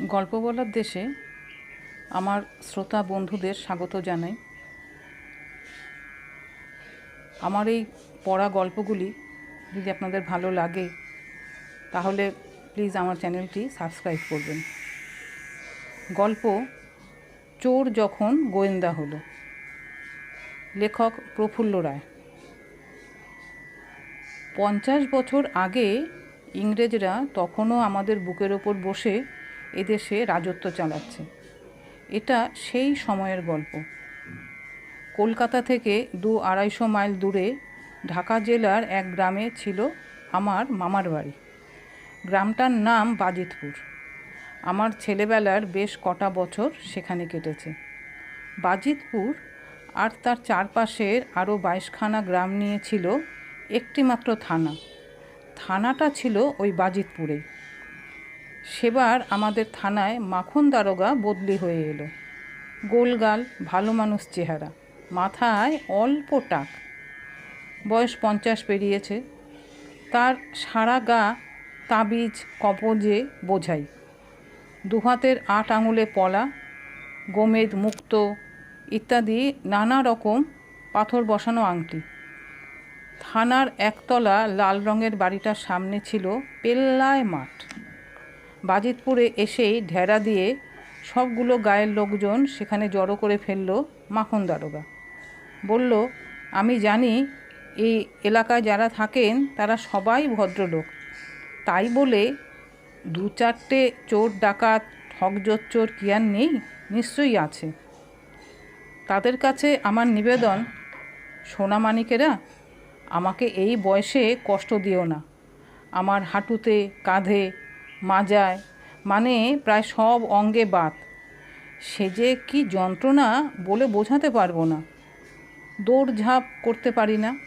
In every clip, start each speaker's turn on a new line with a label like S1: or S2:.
S1: গল্প বলার দেশে আমার শ্রোতা বন্ধুদের স্বাগত জানাই। আমার এই পড়া গল্পগুলি যদি আপনাদের ভালো লাগে, তাহলে প্লিজ আমার চ্যানেলটি সাবস্ক্রাইব করবেন। গল্প চোর যখন গোয়েন্দা হলো, লেখক প্রফুল্ল রায়। পঞ্চাশ বছর আগে ইংরেজরা তখনও আমাদের বুকের ওপর বসে এদেশে রাজত্ব চালাচ্ছে। এটা সেই সময়ের গল্প। কলকাতা থেকে দু আড়াইশো মাইল দূরে ঢাকা জেলার এক গ্রামে ছিল আমার মামার বাড়ি। গ্রামটার নাম বাজিতপুর। আমার ছেলেবেলার বেশ কটা বছর সেখানে কেটেছে। বাজিতপুর আর তার চারপাশের আরও বাইশখানা গ্রাম নিয়ে ছিল একটিমাত্র থানা। থানাটা ছিল ওই বাজিতপুরেই। সেবার আমাদের থানায় মাখন দারোগা বদলি হয়ে এলো। গোলগাল, ভালো মানুষ চেহারা, মাথায় অল্প টাক। বয়স পঞ্চাশ পেরিয়েছে। তার সারা গা তাবিজ কপজে বোঝাই। দুহাতের আট আঙুলে পলা গোমেদ মুক্ত ইত্যাদি নানা রকম পাথর বসানো আংটি। থানার একতলা লাল রঙের বাড়িটার সামনে ছিল পেল্লায় মাঠ। বাজিতপুরে এসেই ঢেরা দিয়ে সবগুলো গায়ের লোকজন সেখানে জড়ো করে ফেলল মাখন দারোগা। বলল, আমি জানি এই এলাকায় যারা থাকেন তারা সবাই ভদ্রলোক। তাই বলে দু চারটে চোর ডাকাত, ঠকজোচ্চোর কি আর নেই? নিশ্চয়ই আছে। তাদের কাছে আমার নিবেদন সোনামানিকেরা আমাকে এই বয়সে কষ্ট দিও না। আমার হাঁটুতে, কাঁধে মাজায় মানে প্রায় সব অঙ্গে বাত। সে যে কি যন্ত্রণা বলে বোঝাতে পারব না। দৌড়ঝাঁপ করতে পারি না।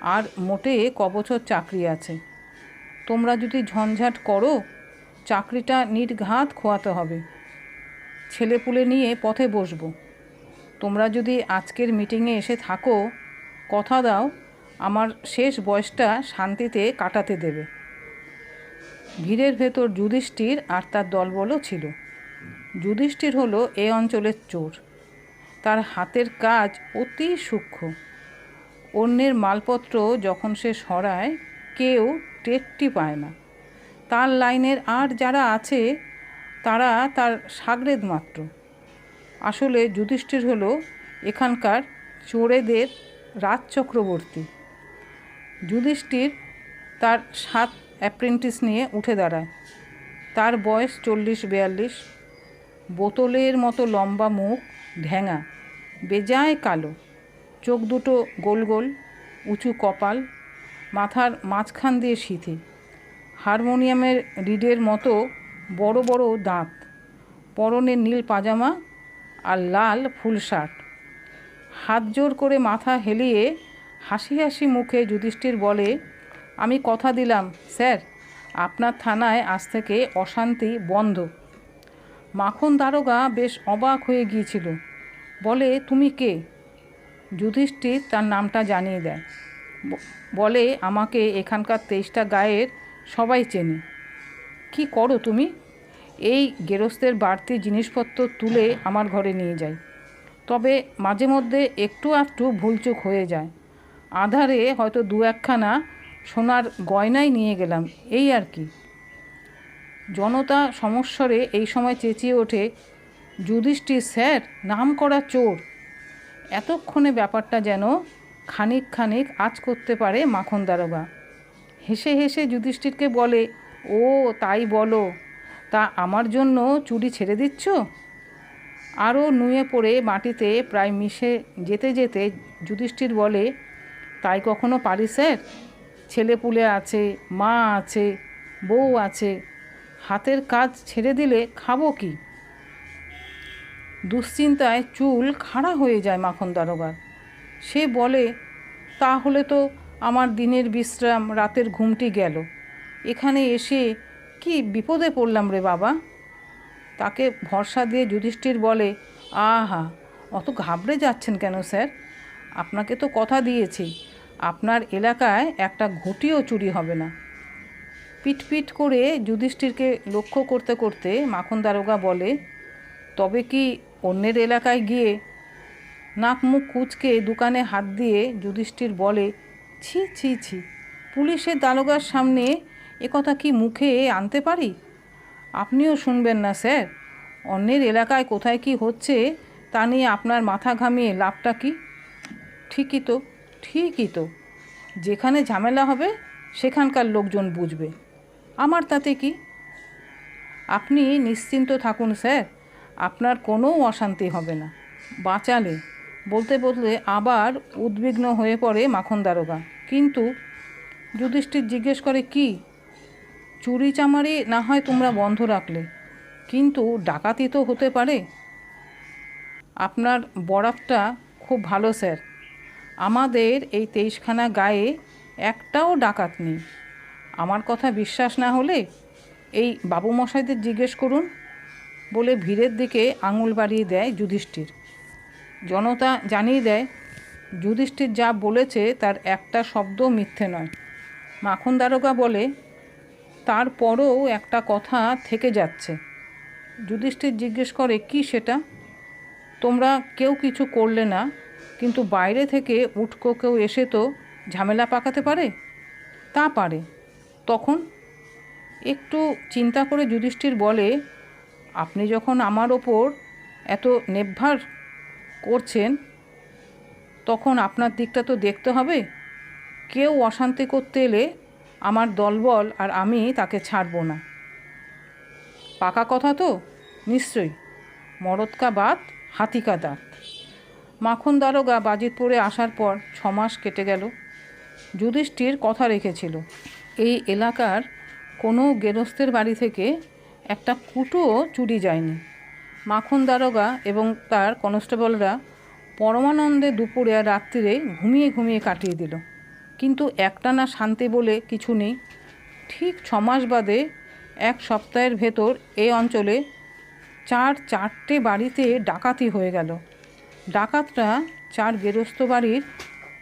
S1: আর মোটে কবছর চাকরি আছে। তোমরা যদি ঝঞ্ঝাট করো, চাকরিটা নির্ঘাত খোয়াতে হবে। ছেলেপুলে নিয়ে পথে বসবো। তোমরা যদি আজকের মিটিংয়ে এসে থাকো, কথা দাও, আমার শেষ বয়সটা শান্তিতে কাটাতে দেবে। ভিড়ের ভেতর যুধিষ্ঠির আর তার দলবলও ছিল। যুধিষ্ঠির হলো এ অঞ্চলের চোর। তার হাতের কাজ অতি সূক্ষ্ম। অন্যের মালপত্র যখন সে সরায়, কেউ টেরটি পায় না। তার লাইনের আর যারা আছে, তারা তার সাগরেদ মাত্র। আসলে যুধিষ্ঠির হলো এখানকার চোরেদের রাজ চক্রবর্তী যুধিষ্ঠির তার সাত অ্যাপ্রেন্টিস নিয়ে উঠে দাঁড়ায়। তার বয়স চল্লিশ বিয়াল্লিশ। বোতলের মতো লম্বা মুখ ঢ্যাঙা বেজায় কালো। চোখ দুটো গোল গোল, উঁচু কপাল, মাথার মাঝখান দিয়ে সিথি। হারমোনিয়ামের রিডের মতো বড় বড় দাঁত। পরনে নীল পাজামা আর লাল ফুল শার্ট। হাত জোর করে মাথা হেলিয়ে হাসি হাসি মুখে যুধিষ্ঠির বলে আমি কথা দিলাম, স্যার। আপনার থানায় আজ থেকে অশান্তি বন্ধ। মাখন দারোগা বেশ অবাক হয়ে গিয়েছিল। বলে, তুমি কে? যুধিষ্ঠির তার নামটা জানিয়ে দেয়। বলে, আমাকে এখানকার তেইশটা গায়ের সবাই চেনে। কি করো তুমি? এই গেরস্তের বাড়তি জিনিসপত্র তুলে আমার ঘরে নিয়ে যাই। তবে মাঝে মধ্যে একটু একটু ভুলচুক হয়ে যায়। আধারে হয়তো দু একখানা সোনার গয়নাই নিয়ে গেলাম, এই আর কি। জনতা সমস্বরে এই সময় চেঁচিয়ে ওঠে, যুধিষ্ঠির স্যার, নাম করা চোর। এতক্ষণে ব্যাপারটা যেন খানিক খানিক আজ করতে পারে মাখন দারোগা। হেসে হেসে যুধিষ্ঠিরকে বলে, ও, তাই বলো, তা আমার জন্য চুরি ছেড়ে দিচ্ছ? আরও নুয়ে পড়ে মাটিতে প্রায় মিশে যেতে যেতে যুধিষ্ঠির বলে, তাই কখনো পারি, স্যার? ছেলে পুলে আছে, মা আছে, বউ আছে, হাতের কাজ ছেড়ে দিলে খাব কি? দুশ্চিন্তায় চুল খাড়া হয়ে যায় মাখন দারোগার। সে বলে, তাহলে তো আমার দিনের বিশ্রাম, রাতের ঘুমটি গেল। এখানে এসে কি বিপদে পড়লাম রে বাবা? তাকে ভরসা দিয়ে যুধিষ্ঠির বলে, আহা, অত ঘাবড়ে যাচ্ছেন কেন স্যার? আপনাকে তো কথা দিয়েছি। আপনার এলাকায় একটা ঘটিও চুরি হবে না। পিটপিট করে যুধিষ্ঠিরকে লক্ষ্য করতে করতে মাখন দারোগা বলে, তবে কি অন্যের এলাকায় গিয়ে নাক মুখ কুচকে দোকানে হাত দিয়ে যুধিষ্ঠির বলে, ছি ছি ছি, পুলিশের দারোগার সামনে একথা কি মুখে আনতে পারি? আপনিও শুনবেন না, স্যার। অন্যের এলাকায় কোথায় কি হচ্ছে তা নিয়ে আপনার মাথা ঘামিয়ে লাভটা কি? ঠিকই তো। ঠিকই তো। যেখানে ঝামেলা হবে, সেখানকার লোকজন বুঝবে। আমার তাতে কি? আপনি নিশ্চিন্ত থাকুন স্যার, আপনার কোনো অশান্তি হবে না। বাঁচালে, বলতে বলতে আবার উদ্বিগ্ন হয়ে পড়ে মাখন দারোগা। কিন্তু যুধিষ্ঠির জিজ্ঞেস করে কি? চুরি চামারি না হয় তোমরা বন্ধ রাখলে। কিন্তু ডাকাতি তো হতে পারে। আপনার বরফটা খুব ভালো, স্যার। আমাদের এই তেইশখানা গায়ে একটাও ডাকাত নেই। আমার কথা বিশ্বাস না হলে এই বাবু মশাইদের জিজ্ঞেস করুন বলে ভিড়ের দিকে আঙুল বাড়িয়ে দেয় যুধিষ্ঠির। জনতা জানিয়ে দেয়, যুধিষ্ঠির যা বলেছে তার একটা শব্দ মিথ্যে নয়। মাখন দারোগা বলে, তারপরও একটা কথা থেকে যাচ্ছে। যুধিষ্ঠির জিজ্ঞেস করে, কি সেটা? তোমরা কেউ কিছু করলে না? কিন্তু বাইরে থেকে উটকো কেউ এসে তো ঝামেলা পাকাতে পারে? তা পারে। তখন? একটু চিন্তা করে যুধিষ্ঠির বলে, আপনি যখন আমার ওপর এত নেভার করছেন, তখন আপনার দিকটা তো দেখতে হবে। কেউ অশান্তি করতে এলে আমার দলবল আর আমি তাকে ছাড়ব না। পাকা কথা তো, নিশ্চয়ই। মরৎকা বাত হাতিকা দাঁত মাখন দারোগা বাজিতপুরে আসার পর ছমাস কেটে গেল। যুধিষ্ঠির কথা রেখেছিল। এই এলাকার কোনো গেরস্থের বাড়ি থেকে একটা কুটোও চুরি যায়নি। মাখন দারোগা এবং তার কনস্টেবলরা পরমানন্দে দুপুরে আর রাত্রিরে ঘুমিয়ে ঘুমিয়ে কাটিয়ে দিল। কিন্তু একটানা শান্তি বলে কিছু নেই। ঠিক ছমাস বাদে এক সপ্তাহের ভেতর এই অঞ্চলে চার চারটে বাড়িতে ডাকাতি হয়ে গেল। ডাকাতরা চার গেরস্থ বাড়ির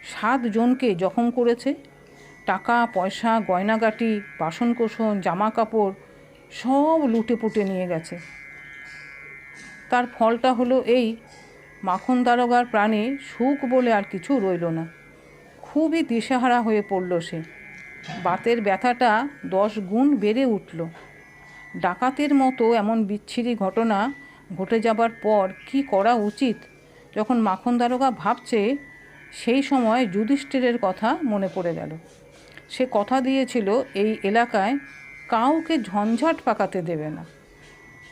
S1: সাত জনকে জখম করেছে। টাকা, পয়সা, গয়নাগাটি, বাসনকোসন জামা কাপড় সব লুটে পুটে নিয়ে গেছে। তার ফলটা হলো এই, মাখন দারোগার প্রাণে সুখ বলে আর কিছু রইল না। খুবই দিশেহারা হয়ে পড়ল সে। বাতের ব্যথাটা দশ গুণ বেড়ে উঠল। ডাকাতের মতো এমন বিচ্ছিরি ঘটনা ঘটে যাবার পর কি করা উচিত? যখন মাখন দারোগা ভাবছে, সেই সময় যুধিষ্ঠিরের কথা মনে পড়ে গেল। সে কথা দিয়েছিল, এই এলাকায় কাউকে ঝঞ্ঝাট পাকাতে দেবে না।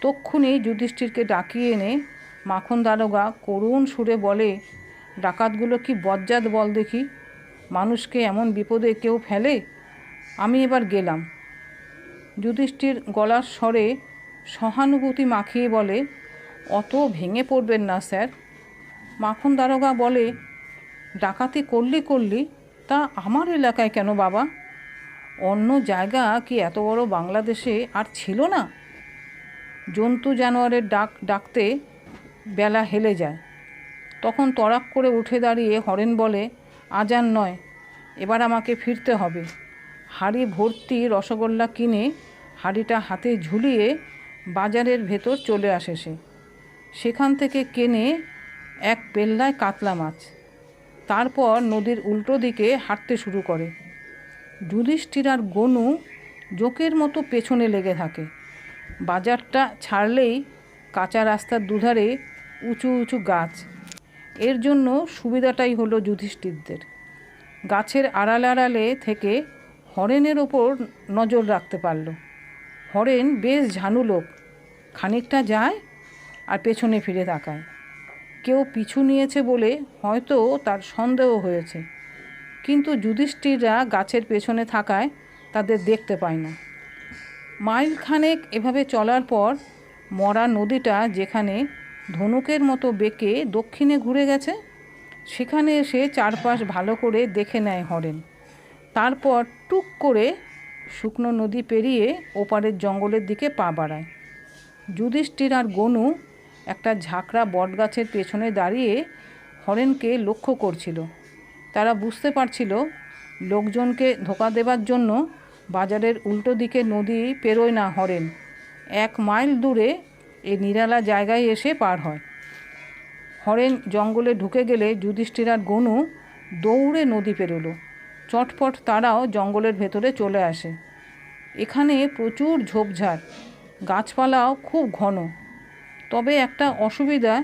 S1: তক্ষুনি যুধিষ্ঠিরকে ডাকিয়ে এনে মাখন দারোগা করুণ সুরে বলে, ডাকাতগুলো কি বজ্জাত বল দেখি? মানুষকে এমন বিপদে কেউ ফেলে? আমি এবার গেলাম। যুধিষ্ঠির গলার স্বরে সহানুভূতি মাখিয়ে বলে, অত ভেঙে পড়বেন না, স্যার। মাখন দারোগা বলে, ডাকাতি করলি করলি, তা আমার এলাকায় কেন বাবা? অন্য জায়গা কি এত বড় বাংলাদেশে আর ছিল না? জন্তু জানোয়ারের ডাক ডাকতে বেলা হেলে যায়। তখন তড়াক করে উঠে দাঁড়িয়ে হরেন বলে, আজান নয়, এবার আমাকে ফিরতে হবে। হাড়ি ভর্তি রসগোল্লা কিনে হাড়িটা হাতে ঝুলিয়ে বাজারের ভেতর চলে আসে সে। সেখান থেকে কেনে এক পেল্লায় কাতলা মাছ। তারপর নদীর উল্টো দিকে হাঁটতে শুরু করে। যুধিষ্ঠির আর গনু জোকের মতো পেছনে লেগে থাকে। বাজারটা ছাড়লেই কাঁচা রাস্তার দুধারে উঁচু উঁচু গাছ। এর জন্য সুবিধাটাই হলো যুধিষ্ঠিরদের। গাছের আড়াল আড়ালে থেকে হরেনের ওপর নজর রাখতে পারল। হরেন বেশ ঝানু লোক। খানিকটা যায় আর পেছনে ফিরে তাকায়। কেউ পিছু নিয়েছে বলে হয়তো তার সন্দেহ হয়েছে। কিন্তু যুধিষ্ঠিররা গাছের পেছনে থাকায় তাদের দেখতে পায় না। মাইল খানেক এভাবে চলার পর মরা নদীটা যেখানে ধনুকের মতো বেঁকে দক্ষিণে ঘুরে গেছে, সেখানে এসে চারপাশ ভালো করে দেখে নেয় হরেন। তারপর টুক করে শুকনো নদী পেরিয়ে ওপারের জঙ্গলের দিকে পা বাড়ায়। যুধিষ্ঠির আর গনু একটা ঝাঁকড়া বটগাছের পেছনে দাঁড়িয়ে হরেনকে লক্ষ্য করছিল। তারা বুঝতে পারছিল লোকজনকে ধোকা দেবার জন্য বাজারের উল্টো দিকে নদী পেরোয় না হরেন। এক মাইল দূরে এই নিরালা জায়গায় এসে পার হয়। হরেন জঙ্গলে ঢুকে গেলে যুধিষ্ঠির আর গনু দৌড়ে নদী পেরোলো। চটপট তারাও জঙ্গলের ভেতরে চলে আসে। এখানে প্রচুর ঝোপঝাড়। গাছপালাও খুব ঘন। তবে একটা অসুবিধা,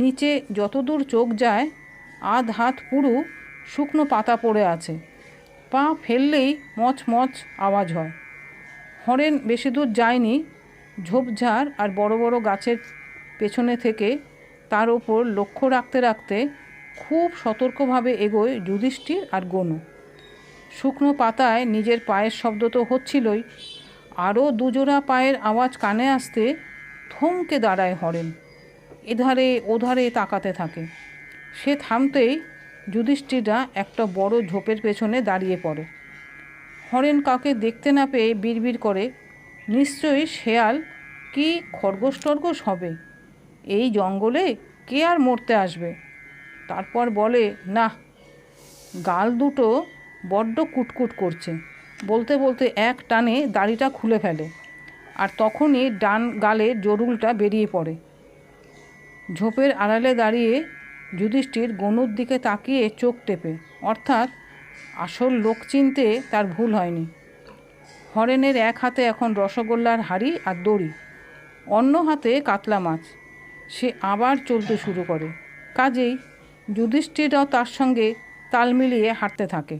S1: নিচে যতদূর চোখ যায়, আধ হাত পুরু শুকনো পাতা পড়ে আছে। পা ফেললেই মচ মচ আওয়াজ হয়। হরেন বেশি দূর যায়নি, ঝোপঝাড় আর বড় বড় গাছের পেছনে থেকে তার ওপর লক্ষ্য রাখতে রাখতে খুব সতর্কভাবে এগোয় যুধিষ্ঠির আর গনু। শুকনো পাতায় নিজের পায়ের শব্দ তো হচ্ছিলই, আরও দুজোড়া পায়ের আওয়াজ কানে আসতে থমকে দাঁড়ায় হরেন। এধারে ওধারে তাকাতে থাকে। সে থামতেই যুধিষ্ঠিরা একটা বড় ঝোপের পেছনে দাঁড়িয়ে পড়ে। হরেন কাকে দেখতে না পেয়ে বিড়বিড় করে, নিশ্চয়ই শেয়াল কি খরগোশ টরগোশ হবে? এই জঙ্গলে কে আর মরতে আসবে? তারপর বলে না গাল দুটো বড্ড কুটকুট করছে। বলতে বলতে এক টানে দাড়িটা খুলে ফেলে। তখনই ডান গালে জরুলটা বেরিয়ে পড়ে। ঝোপের আড়ালে দাঁড়িয়ে যুধিষ্ঠির গনুর দিকে তাকিয়ে চোখ টেপে। অর্থাৎ আসল লোক চিনতে তার ভুল হয়নি। হরেনের এক হাতে এখন রসগোল্লার হাড়ি আর দড়ি, অন্য হাতে কাতলা মাছ। সে আবার চলতে শুরু করে। কাজেই যুধিষ্ঠিরও তার সঙ্গে তাল মিলিয়ে হাঁটতে থাকে।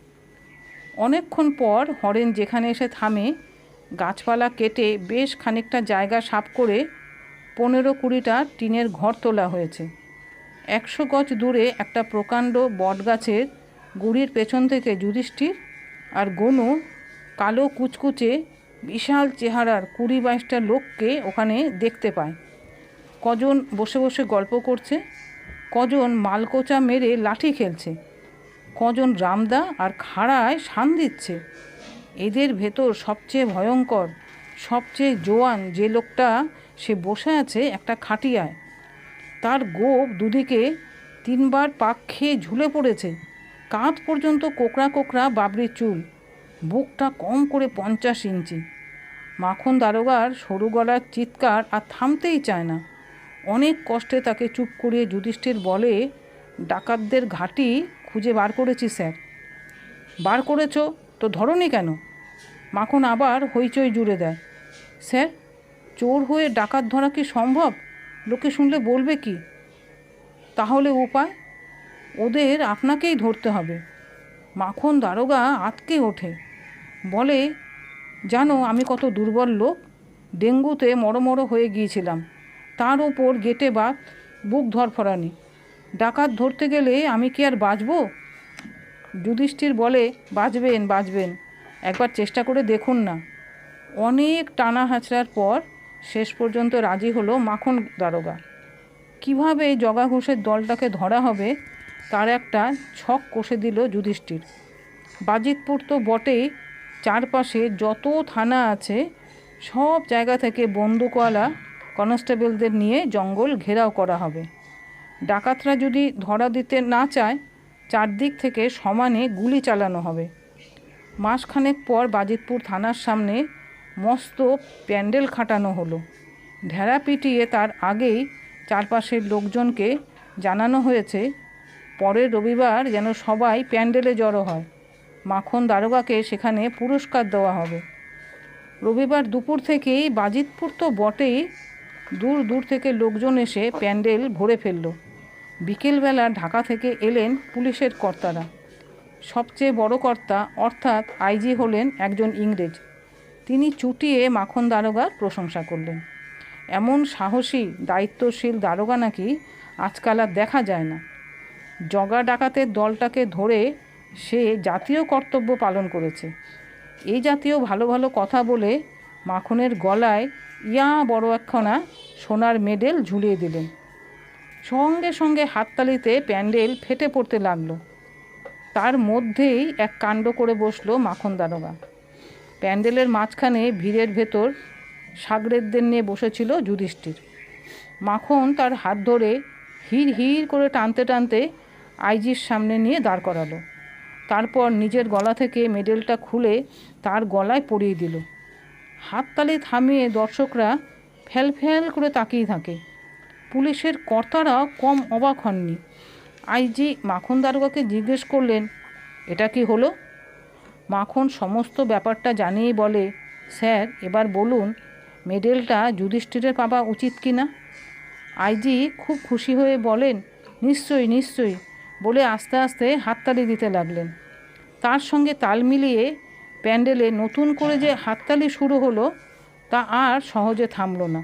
S1: অনেকক্ষণ পর হরেন যেখানে এসে থামে গাছপালা কেটে বেশ খানিকটা জায়গা সাফ করে পনেরো কুড়িটা টিনের ঘর তোলা হয়েছে। একশো গজ দূরে একটা প্রকাণ্ড বটগাছের গুড়ির পেছন থেকে যুধিষ্ঠির আর গনু কালো কুচকুচে বিশাল চেহারার কুড়ি বাইশটা লোককে ওখানে দেখতে পায়। কজন বসে বসে গল্প করছে, কজন মালকোচা মেরে লাঠি খেলছে, কজন রামদা আর খাড়ায় শান দিচ্ছে। এদের ভেতর সবচেয়ে ভয়ঙ্কর, সবচেয়ে জোয়ান যে লোকটা সে বসে আছে একটা খাটিয়ায়। তার গোপ দুদিকে তিনবার পাক খেয়ে ঝুলে পড়েছে। কাঁধ পর্যন্ত কোকড়া কোকড়া বাবরির চুল, বুকটা কম করে পঞ্চাশ ইঞ্চি। মাখন দারোগার সরু গলার চিৎকার আর থামতেই চায় না। অনেক কষ্টে তাকে চুপ করিয়ে যুধিষ্ঠির বলে, ডাকাতদের ঘাঁটি খুঁজে বার করেছি, স্যার। বার করেছ? তো ধরনি কেন? মাখন আবার হইচই জুড়ে দেয়। স্যার, চোর হয়ে ডাকাত ধরা কি সম্ভব? লোকে শুনলে বলবে কি? তাহলে উপায়? ওদের আপনাকেই ধরতে হবে। মাখন দারোগা আটকে ওঠে। বলে, জানো, আমি কত দুর্বল লোক। ডেঙ্গুতে মরমর হয়ে গিয়েছিলাম। তার ওপর গেটে বাত বুক ধরফরানি। ডাকাত ধরতে গেলে আমি কি আর বাঁচব? যুধিষ্ঠির বলে, বাঁচবেন বাঁচবেন। একবার চেষ্টা করে দেখুন না। অনেক টানা হাঁচড়ার পর শেষ পর্যন্ত রাজি হলো মাখন দারোগা। কীভাবে এই জগা ঘোষের দলটাকে ধরা হবে, তার একটা ছক কষে দিল যুধিষ্ঠির। বাজিতপুর তো বটেই, চারপাশে যত থানা আছে, সব জায়গা থেকে বন্দুকওয়ালা কনস্টেবলদের নিয়ে জঙ্গল ঘেরাও করা হবে। ডাকাতরা যদি ধরা দিতে না চায়, চারদিক থেকে সমানে গুলি চালানো হবে। মাসখানেক পর বাজিতপুর থানার সামনে মস্ত প্যান্ডেল খাটানো হলো। ঢেড়া পিটিয়ে তার আগেই চারপাশের লোকজনকে জানানো হয়েছে, পরের রবিবার যেন সবাই প্যান্ডেলে জড়ো হয়। মাখন দারোগাকে সেখানে পুরস্কার দেওয়া হবে। রবিবার দুপুর থেকেই বাজিতপুর তো বটেই, দূর দূর থেকে লোকজন এসে প্যান্ডেল ভরে ফেলল। বিকেলবেলা ঢাকা থেকে এলেন পুলিশের কর্তারা। সবচেয়ে বড় কর্তা অর্থাৎ আইজি হলেন একজন ইংরেজ। তিনি চুটিয়ে মাখন দারোগার প্রশংসা করলেন। এমন সাহসী, দায়িত্বশীল দারোগা নাকি আজকাল আর দেখা যায় না। জগা ডাকাতের দলটাকে ধরে সে জাতীয় কর্তব্য পালন করেছে। এই জাতীয় ভালো ভালো কথা বলে মাখনের গলায় ইয়া বড় একখানা সোনার মেডেল ঝুলিয়ে দিলেন। সঙ্গে সঙ্গে হাততালিতে প্যান্ডেল ফেটে পড়তে লাগল। তার মধ্যেই এক কাণ্ড করে বসল মাখন দারোগা। প্যান্ডেলের মাঝখানে ভিড়ের ভেতর সাগরেদদের নিয়ে বসেছিল যুধিষ্ঠির। মাখন তার হাত ধরে হির হির করে টানতে টানতে আইজির সামনে নিয়ে দাঁড় করালো। তারপর নিজের গলা থেকে মেডেলটা খুলে তার গলায় পরিয়ে দিল। হাততালি থামিয়ে দর্শকরা ফ্যাল ফ্যাল করে তাকিয়ে থাকে। পুলিশের কর্তারা কম অবাক হননি। আইজি মাখন দারোগাকে জিজ্ঞেস করলেন, এটা কি হলো? মাখন সমস্ত ব্যাপারটা জানিয়ে বলে, স্যার, এবার বলুন, মেডেলটা যুধিষ্ঠিরের পাওয়া উচিত কি না? আইজি খুব খুশি হয়ে বলেন, নিশ্চয়ই নিশ্চয়ই, বলে আস্তে আস্তে হাততালি দিতে লাগলেন। তার সঙ্গে তাল মিলিয়ে প্যান্ডেলে নতুন করে যে হাততালি শুরু হলো, তা আর সহজে থামলো না।